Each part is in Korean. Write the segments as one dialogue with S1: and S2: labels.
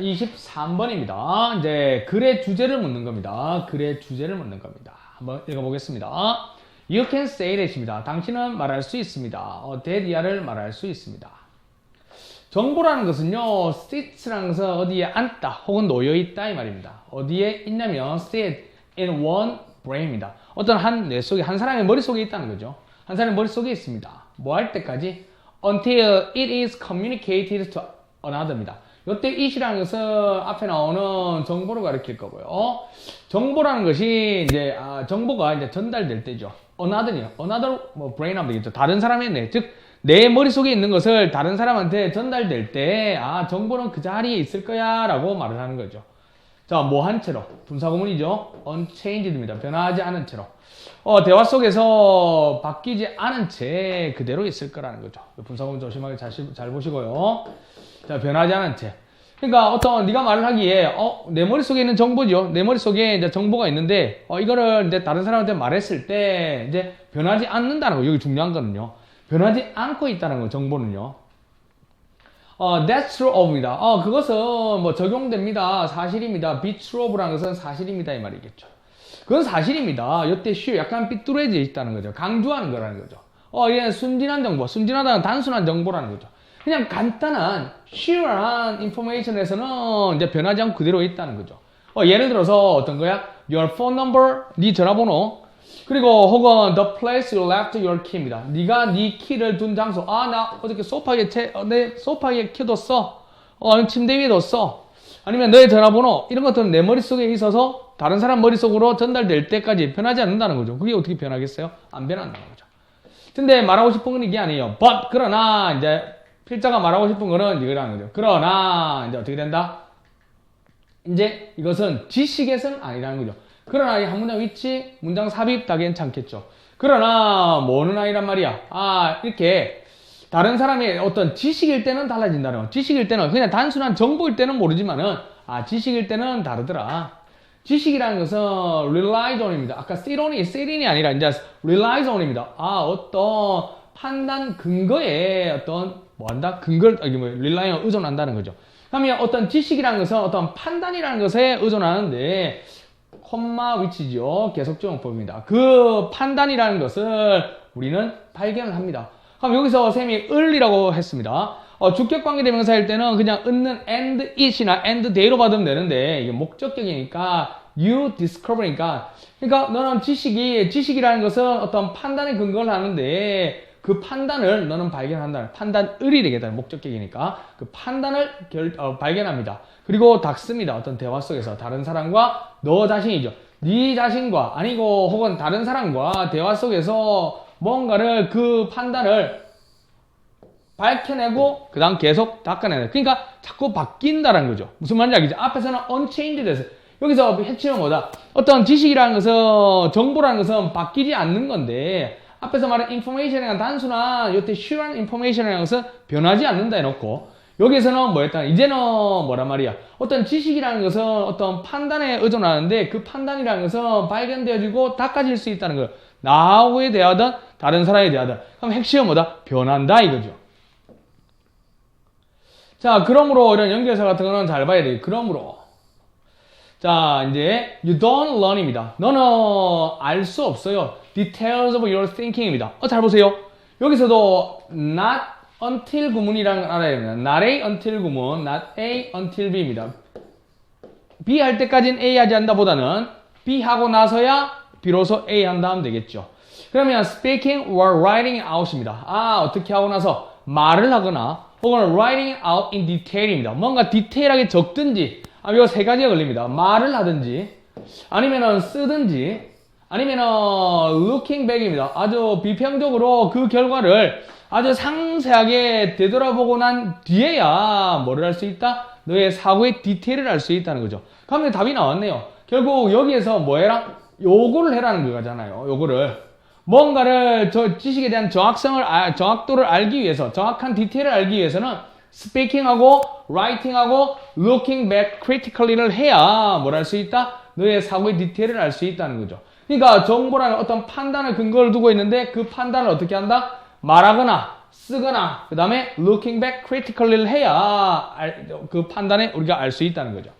S1: 23번입니다. 이제 글의 주제를 묻는 겁니다. 글의 주제를 묻는 겁니다. 한번 읽어보겠습니다. You can say that입니다. 당신은 말할 수 있습니다. 어, that이야를 말할 수 있습니다. 정보라는 것은요, sits라는 것은 어디에 앉다 혹은 놓여 있다 이 말입니다. 어디에 있냐면 sit in one brain입니다. 어떤 한 뇌 속에, 한 사람의 머릿속에 있다는 거죠. 한 사람의 머릿속에 있습니다. 뭐 할 때까지? Until it is communicated to another입니다. 이때 it이라는 것은 앞에 나오는 정보를 가리킬 거고요. 정보라는 것이 이제 아, 정보가 이제 전달될 때죠. another이요. another 뭐 하면 되겠죠. 다른 사람의 뇌, 즉 내 머릿속에 있는 것을 다른 사람한테 전달될 때, 아, 정보는 그 자리에 있을 거야, 라고 말을 하는 거죠. 자, 뭐한 채로. 분사구문이죠. unchanged입니다. 변하지 않은 채로. 어, 대화 속에서 바뀌지 않은 채 그대로 있을 거라는 거죠. 분사구문 조심하게 잘, 잘 보시고요. 자, 변하지 않은 채. 그러니까 어떤 네가 말을 하기에 어, 내 머릿속에 있는 정보죠. 내 머릿속에 이제 정보가 있는데 어, 이거를 이제 다른 사람한테 말했을 때 이제 변하지 않는다는 거. 여기 중요한 거는요. 변하지 않고 있다는 거 정보는요. 어, that's true of입니다. 어, 그것은 뭐 적용됩니다. 사실입니다. be true of라는 것은 사실입니다. 이 말이겠죠. 그건 사실입니다. 이때 쉬 약간 삐뚤어져 있다는 거죠. 강조하는 거라는 거죠. 어, 얘 순진한 정보. 순진하다는 단순한 정보라는 거죠. 그냥 간단한 sure한 information에서는 이제 변하지 않고 그대로 있다는 거죠. 어, 예를 들어서 어떤 거야? your phone number, 네 전화번호, 그리고 혹은 the place you left your key입니다. 네가 네 키를 둔 장소. 아, 나 어저께 소파에 제, 어, 내 소파에 키 뒀어. 어, 침대 위에 뒀어. 아니면 너의 전화번호 이런 것들은 내 머릿속에 있어서 다른 사람 머릿속으로 전달될 때까지 변하지 않는다는 거죠. 그게 어떻게 변하겠어요? 안 변한다는 거죠. 근데 말하고 싶은 건 이게 아니에요. but 그러나 이제 필자가 말하고 싶은 거는 이거라는 거죠. 그러나 이제 어떻게 된다? 이제 이것은 지식에서는 아니라는 거죠. 그러나 이한 문장 위치, 문장 삽입 다 괜찮겠죠. 그러나 뭐는 아니란 말이야. 아 이렇게 다른 사람의 어떤 지식일 때는 달라진다는 거. 지식일 때는 그냥 단순한 정보일 때는 모르지만은 아 지식일 때는 다르더라. 지식이라는 것은 relies on입니다. 아까 on이 sit인이 아니라 이제 relies on입니다. 아 어떤 판단 근거에 어떤 뭐 한다? 근거를 이게 뭐 on 의존한다는 거죠. 그러면 어떤 지식이라는 것은 어떤 판단이라는 것에 의존하는데 콤마 위치죠. 계속적용법입니다. 그 판단이라는 것을 우리는 발견을 합니다. 그럼 여기서 쌤이 을이라고 했습니다. 어, 주격관계 대명사일 때는 그냥 얻는 and it이나 and they로 받으면 되는데 이게 목적격이니까 you discover니까 그러니까 너는 지식이 지식이라는 것은 어떤 판단의 근거를 하는데 그 판단을 너는 발견한다. 판단을이 되겠다. 목적격이니까 그 판단을 결, 어, 발견합니다. 그리고 닥습니다. 어떤 대화 속에서 다른 사람과 너 자신이죠. 네 자신과 아니고 혹은 다른 사람과 대화 속에서 뭔가를 그 판단을 밝혀내고 그 다음 계속 닦아내는 그러니까 자꾸 바뀐다는 거죠. 무슨 말인지 알겠죠? 앞에서는 unchanged 됐어요. 여기서 핵심은 뭐다? 어떤 지식이라는 것은 정보라는 것은 바뀌지 않는 건데 앞에서 말한 information이란 단순한 요때 sure한 information이라는 것은 변하지 않는다 해놓고 여기에서는 뭐였다? 이제는 뭐란 말이야? 어떤 지식이라는 것은 어떤 판단에 의존하는데 그 판단이라는 것은 발견되어지고 닦아질 수 있다는 거예요. 나하고에 대하든 다른 사람에 대하든. 그럼 핵심은 뭐다? 변한다 이거죠. 자, 그러므로 이런 연결사 같은 거는 잘 봐야 돼요. 그러므로. 자, 이제 you don't learn입니다. 너는 알 수 없어요. details of your thinking입니다. 어, 잘 보세요. 여기서도 not until 구문이라는 걸 알아야 됩니다. not A until 구문, not A until B입니다. B 할 때까지는 A 하지 않다 보다는 B 하고 나서야 비로소 A 한다 하면 되겠죠. 그러면 speaking or writing out입니다. 아, 어떻게 하고 나서 말을 하거나 혹은 writing out in detail입니다. 뭔가 디테일하게 적든지 아, 이거 세 가지가 걸립니다. 말을 하든지 아니면은 쓰든지 아니면은 looking back입니다. 아주 비평적으로 그 결과를 아주 상세하게 되돌아보고 난 뒤에야 뭐를 할 수 있다? 너의 사고의 디테일을 알 수 있다는 거죠. 그러면 답이 나왔네요. 결국 여기에서 뭐 해라? 요거를 해라는 거잖아요. 요거를. 뭔가를 저 지식에 대한 정확성을, 아, 정확도를 알기 위해서, 정확한 디테일을 알기 위해서는 스피킹하고, 라이팅하고, looking back critically를 해야 뭘 할 수 있다? 너의 사고의 디테일을 알 수 있다는 거죠. 그러니까 정보라는 어떤 판단을 근거를 두고 있는데 그 판단을 어떻게 한다? 말하거나 쓰거나 그 다음에 looking back critically를 해야 알- 그 판단에 우리가 알 수 있다는 거죠.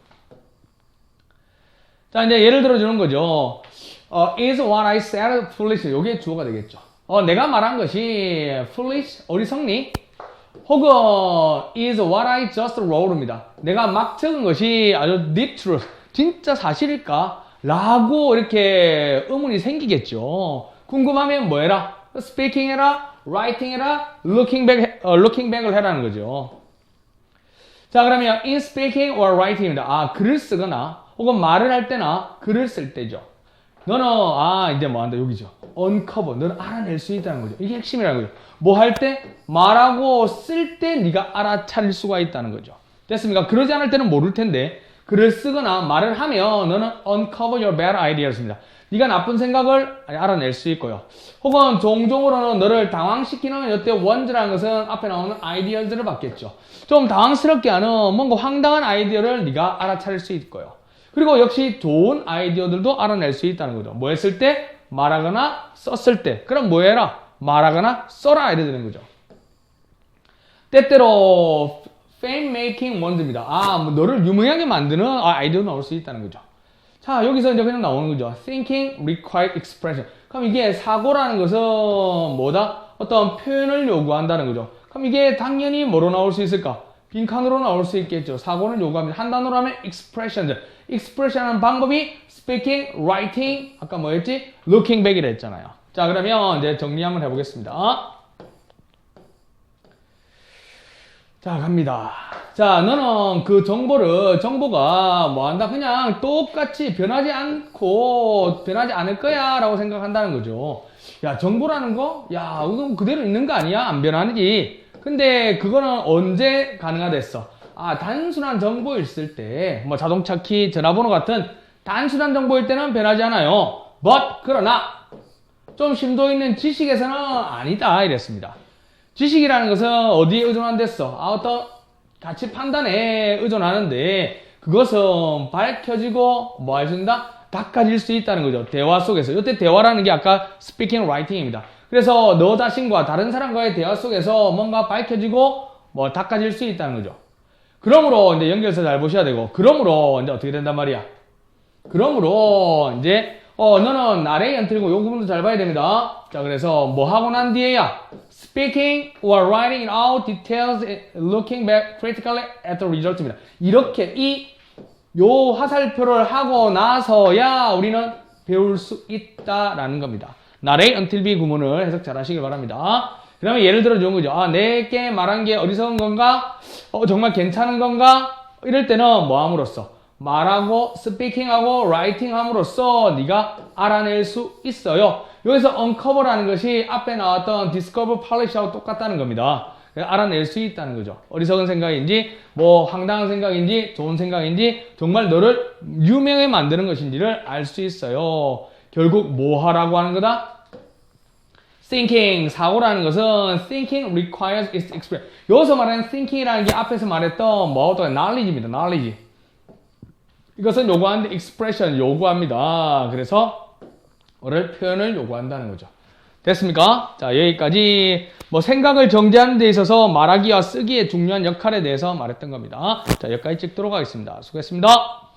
S1: 자 이제 예를 들어 주는 거죠. 어, is what I said foolish? 요게 주어가 되겠죠. 어, 내가 말한 것이 foolish 어리석니? 혹은 is what I just wrote입니다. 내가 막 적은 것이 아주 deep truth, 진짜 사실일까? 라고 이렇게 의문이 생기겠죠. 궁금하면 뭐 해라? speaking 해라, writing 해라, looking back, 해- 어, looking back을 해라는 거죠. 자, 그러면 in speaking or writing입니다. 아, 글을 쓰거나 혹은 말을 할 때나 글을 쓸 때죠. 너는 아 이제 뭐 한다 여기죠. uncover 너는 알아낼 수 있다는 거죠. 이게 핵심이라는 거죠. 뭐 할 때 말하고 쓸 때 네가 알아차릴 수가 있다는 거죠. 됐습니까? 그러지 않을 때는 모를 텐데 글을 쓰거나 말을 하면 너는 uncover your bad ideas입니다. 네가 나쁜 생각을 알아낼 수 있고요. 혹은 종종으로는 너를 당황시키는 이때 원즈라는 것은 앞에 나오는 아이디어들을 받겠죠. 좀 당황스럽게 하는 뭔가 황당한 아이디어를 네가 알아차릴 수 있고요. 그리고 역시 좋은 아이디어들도 알아낼 수 있다는 거죠. 뭐 했을 때? 말하거나 썼을 때. 그럼 뭐 해라? 말하거나 써라. 이래 되는 거죠. 때때로 fame making wond입니다. 아, 뭐 너를 유명하게 만드는 아, 아이디어 나올 수 있다는 거죠. 자, 여기서 이제 그냥 나오는 거죠. thinking require expression. 그럼 이게 사고라는 것은 뭐다? 어떤 표현을 요구한다는 거죠. 그럼 이게 당연히 뭐로 나올 수 있을까? 빈칸으로 나올 수 있겠죠. 사고는 요구합니다. 한 단어로 하면 expression. expression 하는 방법이 speaking, writing, 아까 뭐였지? looking back이라 했잖아요. 자, 그러면 이제 정리 한번 해보겠습니다. 자, 갑니다. 자, 너는 그 정보를, 정보가 뭐 한다? 그냥 똑같이 변하지 않고, 변하지 않을 거야. 라고 생각한다는 거죠. 야, 정보라는 거? 야, 이건 그대로 있는 거 아니야? 안 변하지. 근데 그거는 언제 가능하댔어? 아, 단순한 정보 있을 때, 뭐 자동차 키, 전화번호 같은 단순한 정보일 때는 변하지 않아요. but, 그러나, 좀 심도 있는 지식에서는 아니다. 이랬습니다. 지식이라는 것은 어디에 의존한댔어? 아, 어떤 가치 판단에 의존하는데 그것은 밝혀지고 뭐 해준다? 닦아질 수 있다는 거죠. 대화 속에서. 이때 대화라는 게 아까 speaking, writing입니다. 그래서 너 자신과 다른 사람과의 대화 속에서 뭔가 밝혀지고 뭐 닦아질 수 있다는 거죠. 그러므로 이제 연결해서 잘 보셔야 되고 그러므로 이제 어떻게 된단 말이야? 그러므로 이제 어 너는 나레이 연틀고 요 부분도 잘 봐야 됩니다. 자 그래서 뭐 하고 난 뒤에야 speaking or writing it out details looking back critically at the result입니다. 이렇게 이 요 화살표를 하고 나서야 우리는 배울 수 있다라는 겁니다. 나레이 until be 구문을 해석 잘 하시길 바랍니다. 그 다음에 예를 들어 주는 거죠. 아, 내게 말한 게 어리석은 건가? 어, 정말 괜찮은 건가? 이럴 때는 뭐 함으로써? 말하고, 스피킹하고, 라이팅 함으로써 네가 알아낼 수 있어요. 여기서 uncover라는 것이 앞에 나왔던 discover, polish하고 똑같다는 겁니다. 알아낼 수 있다는 거죠. 어리석은 생각인지, 뭐 황당한 생각인지, 좋은 생각인지, 정말 너를 유명하게 만드는 것인지를 알 수 있어요. 결국 뭐 하라고 하는 거다? thinking 사고라는 것은 thinking requires its experience. 여기서 말하는 thinking이라는 게 앞에서 말했던 또 knowledge입니다. knowledge. 이것은 요구하는데 expression 요구합니다. 그래서 어를 표현을 요구한다는 거죠. 됐습니까? 자 여기까지 뭐 생각을 정제하는 데 있어서 말하기와 쓰기의 중요한 역할에 대해서 말했던 겁니다. 자 여기까지 찍도록 하겠습니다. 수고했습니다.